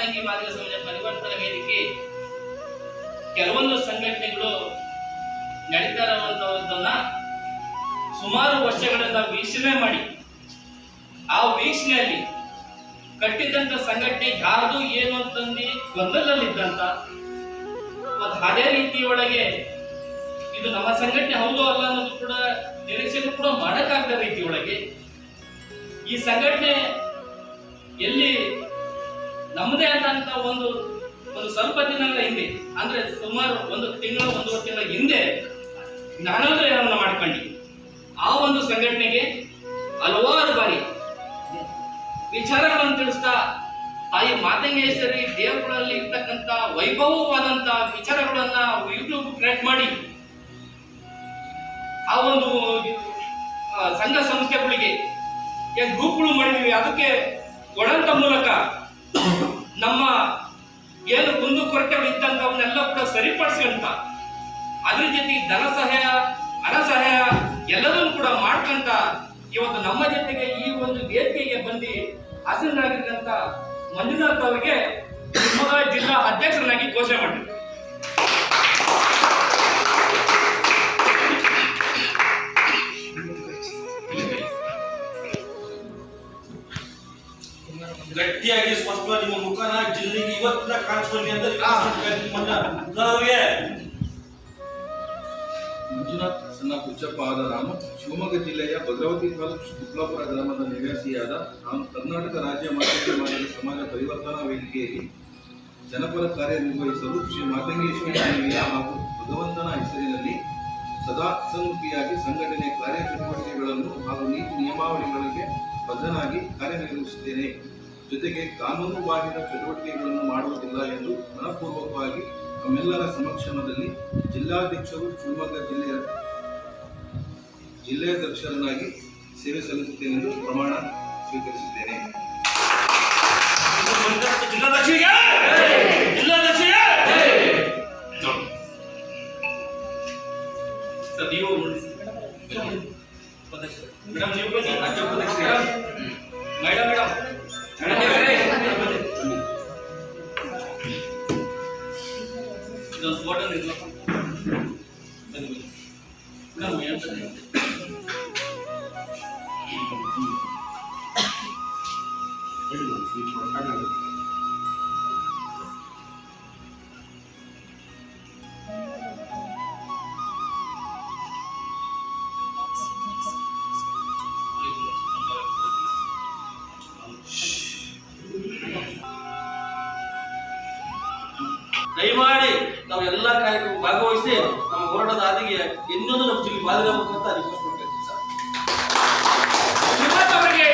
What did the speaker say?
ಮಾತಂಗಿ ಮಾದಿಗ ಸಮಾಜ ಪರಿವರ್ತನಾ ವೇದಿಕೆ. ಕೆಲವೊಂದು ಸಂಘಟನೆಗಳು ನಡೀತಾ ಸುಮಾರು ವರ್ಷಗಳಿಂದ ವೀಕ್ಷಣೆ ಮಾಡಿ. ಆ ವೀಕ್ಷಣೆಯಲ್ಲಿ ಕಟ್ಟಿದಂತ ಸಂಘಟನೆ ಯಾರ್ದು ಏನು ಅಂತಂದು ಗೊಂದಲಲ್ಲಿದ್ದಂತ ಮತ್ತು ಅದೇ ರೀತಿಯೊಳಗೆ ಇದು ನಮ್ಮ ಸಂಘಟನೆ ಹೌದು ಅಲ್ಲ ಅನ್ನೋದು ಕೂಡ ನಿರೀಕ್ಷೆ ಕೂಡ ಮಾಡಕ್ಕಾಗದ ರೀತಿಯೊಳಗೆ ಈ ಸಂಘಟನೆ ಎಲ್ಲಿ ನಮ್ಮದೇ ಆದಂತ ಒಂದು ಒಂದು ಸ್ವಲ್ಪ ದಿನಗಳ ಹಿಂದೆ, ಅಂದ್ರೆ ಸುಮಾರು ಒಂದು ತಿಂಗಳ ಒಂದು ತಿಂಗಳ ಹಿಂದೆ, ಜ್ಞಾನೋದಯವನ್ನು ಮಾಡ್ಕೊಂಡು. ಆ ಒಂದು ಸಂಘಟನೆಗೆ ಹಲವಾರು ಬಾರಿ ವಿಚಾರಗಳನ್ನು ತಿಳಿಸ್ತಾ, ತಾಯಿ ಮಾತಂಗೇಶ್ವರಿ ದೇವಗಳಲ್ಲಿ ಇರ್ತಕ್ಕಂಥ ವೈಭವವಾದಂತ ವಿಚಾರಗಳನ್ನ ಯೂಟ್ಯೂಬ್ ಕ್ರಿಯೇಟ್ ಮಾಡಿ, ಆ ಒಂದು ಸಂಘ ಸಂಸ್ಥೆಗಳಿಗೆ ಗ್ರೂಪ್ಗಳು ಮಾಡಿದೀವಿ. ಅದಕ್ಕೆ ಕೊಡಂತ ಮೂಲಕ ನಮ್ಮ ಏನು ಕುಂದು ಕೊರತೆಗಳು ಇದ್ದಂಥವನ್ನೆಲ್ಲ ಕೂಡ ಸರಿಪಡಿಸ್ಕೊಂತ ಅದ್ರ ಜೊತೆಗೆ ಧನ ಸಹಾಯ, ಹಣ ಸಹಾಯ ಎಲ್ಲದನ್ನು ಕೂಡ ಮಾಡ್ಕೊಂತ ಇವತ್ತು ನಮ್ಮ ಜೊತೆಗೆ ಈ ಒಂದು ವೇದಿಕೆಗೆ ಬಂದು ಹಾಸನರಾಗಿರ್ತಕ್ಕಂಥ ಮಂಜುನಾಥ್ ಅವರಿಗೆ ಶಿವಮೊಗ್ಗ ಜಿಲ್ಲಾ ಅಧ್ಯಕ್ಷರನ್ನಾಗಿ ಘೋಷಣೆ ಮಾಡಿದ್ರು. ಗಟ್ಟಿಯಾಗಿ ಸ್ಪಷ್ಟವಾಗಿ ನಿಮ್ಮ ಮುಖನ ಜಿಲ್ಲೆಗೆ ಇವತ್ತಿನ ಕಾಣಿಸ್ಕೊಳ್ಳಿ ಅಂತ ಅವರಿಗೆ ಮಂಜುನಾಥ್ ಸಣ್ಣ ಕುಚ್ಚಪ್ಪ ರಾಮ ಶಿವಮೊಗ್ಗ ಜಿಲ್ಲೆಯ ಭದ್ರಾವತಿ ತಾಲೂಕು ಶುಕ್ಲಾಪುರ ಗ್ರಾಮದ ನಿವಾಸಿಯಾದ ನಾನು ಕರ್ನಾಟಕ ರಾಜ್ಯ ಮಾತಂಗಿ ಮಾದರಿ ಸಮಾಜ ಪರಿವರ್ತನಾ ವೇದಿಕೆಯಲ್ಲಿ ಜನಪರ ಕಾರ್ಯನಿರ್ವಹಿಸಲು ಶ್ರೀ ಮಾತಂಗೇಶ್ವರಿ ದೇವಿಯ ಹಾಗೂ ಭಗವಂತನ ಹೆಸರಿನಲ್ಲಿ ಸದಾ ಸನ್ಮುಖಿಯಾಗಿ ಸಂಘಟನೆ ಕಾರ್ಯಚಟುವಟಿಕೆಗಳನ್ನು ಹಾಗೂ ನೀತಿ ನಿಯಮಾವಳಿಗಳಿಗೆ ಬದ್ಧನಾಗಿ ಕಾರ್ಯನಿರ್ವಹಿಸುತ್ತೇನೆ. ಜೊತೆಗೆ ಕಾನೂನು ಬಾಹಿರ ಚಟುವಟಿಕೆಗಳನ್ನು ಮಾಡುವುದಿಲ್ಲ ಎಂದು ಮನಪೂರ್ವಕವಾಗಿ ತಮ್ಮೆಲ್ಲರ ಸಮಕ್ಷಮದಲ್ಲಿ ಜಿಲ್ಲಾಧ್ಯಕ್ಷರು ಶಿವಮೊಗ್ಗ ಜಿಲ್ಲೆಯ ಜಿಲ್ಲಾಧ್ಯಕ್ಷರನ್ನಾಗಿ ಸೇವೆ ಸಲ್ಲಿಸುತ್ತೇನೆ ಎಂದು ಪ್ರಮಾಣ ಸ್ವೀಕರಿಸುತ್ತೇನೆ ಜಿಲ್ಲಾಧ್ಯಕ್ಷರಿಗೆ just water is not. Then we. Now we. ನಾವು ಎಲ್ಲ ಕಾರ್ಯಕ್ರಮ ಭಾಗವಹಿಸಿ ನಮ್ಮ ಹೋರಾಟದ ಹಾದಿಗೆ ಇನ್ನೊಂದು ನಮ್ಮ ಜಿಲ್ಲೆ ಬಾದಿರಬೇಕು ಅಂತ ರಿಕ್ವೆಸ್ಟ್ ಮಾಡ್ತೀವಿ ಸರ್ ಶ್ರೀಮಂತ್ ಅವರಿಗೆ